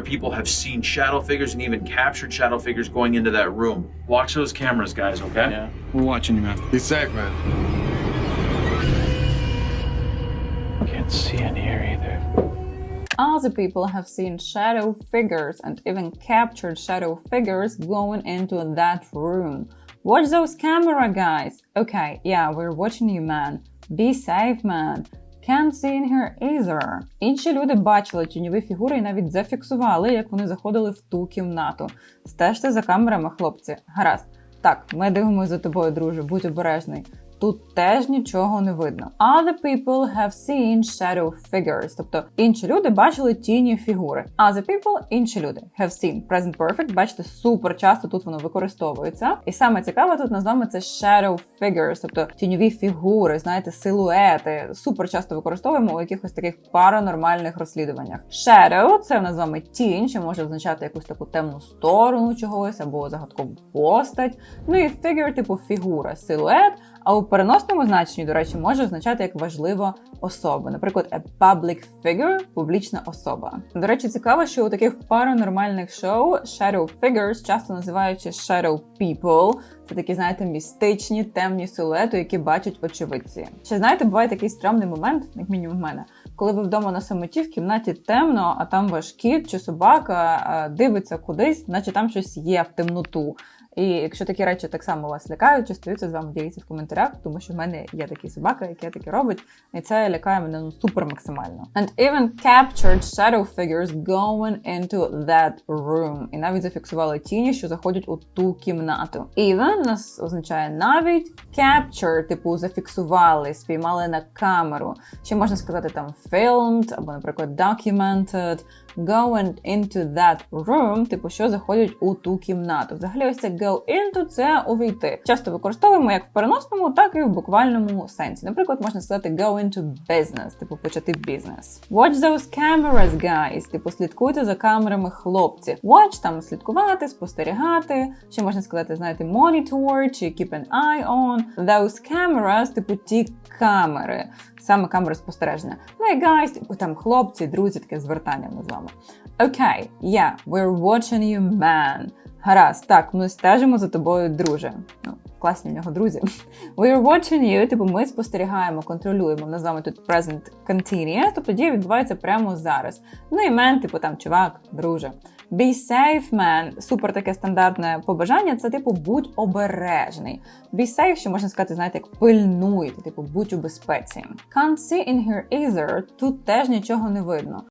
people have seen shadow figures and even captured shadow figures going into that room. Watch those cameras, guys, okay? Yeah, we're watching you, man. Be safe, man. Can't see in here either. Other people have seen shadow figures and even captured shadow figures going into that room. Watch those camera guys. Okay, yeah, we're watching you, man. Be safe, man. Can't see in here either. Інші люди бачили тіньові фігури і навіть зафіксували, як вони заходили в ту кімнату. Стежте за камерами, хлопці. Гаразд. Так, ми дивимося за тобою, друже, будь обережний. Тут теж нічого не видно. Other people have seen shadow figures, тобто інші люди бачили тіні фігури. Other people – інші люди. Have seen. Present perfect, бачите, супер часто тут воно використовується. І саме цікаве тут назвами це shadow figures, тобто тіньові фігури, знаєте, силуети. Супер часто використовуємо у якихось таких паранормальних розслідуваннях. Shadow – це в нас з вами тінь, що може означати якусь таку темну сторону чогось або загадкову постать. Ну і figure, типу фігура, силует. А у переносному значенні, до речі, може означати як важлива особа. Наприклад, a public figure – публічна особа. До речі, цікаво, що у таких паранормальних шоу shadow figures часто називаючи shadow people. Це такі, знаєте, містичні темні силуети, які бачать очевидці. Ще знаєте, буває такий стрьомний момент, як мінімум в мене, коли ви вдома на самоті в кімнаті темно, а там ваш кіт чи собака дивиться кудись, наче там щось є в темноту. І якщо такі речі так само вас лякають, чи стаються з вами діліться в коментарях, тому що в мене є такий собака, який таке робить, і це лякає мене ну супер максимально. And even captured shadow figures going into that room. І навіть зафіксували тіні, що заходять у ту кімнату. Even нас означає навіть capture, типу зафіксували, спіймали на камеру. Ще можна сказати там filmed, або, наприклад, documented. Going into that room, типу, що заходять у ту кімнату. Взагалі, ось це go into – це увійти. Часто використовуємо як в переносному, так і в буквальному сенсі. Наприклад, можна сказати go into business, типу почати бізнес. Watch those cameras, guys. Типу, слідкуйте за камерами, хлопці. Watch там слідкувати, спостерігати. Ще можна сказати, знаєте, monitor чи keep an eye on. Those cameras, типу, ті камери. Саме камери спостереження. Ну і guys, типу там хлопці, друзі, таке звертання ми з вами. Окей, yeah, we're watching you, man. Гаразд, так, ми стежимо за тобою, друже. Ну, класні в нього друзі. We're watching you, типу, ми спостерігаємо, контролюємо. Ми з вами тут present continuous, тобто дія відбувається прямо зараз. Ну і man, типу там чувак, друже. Be safe, man. Супер таке стандартне побажання. Це типу будь обережний. Be safe, що можна сказати, знаєте, як пильнуйте, типу будь у безпеці. Can't see in here either. Тут теж нічого не видно.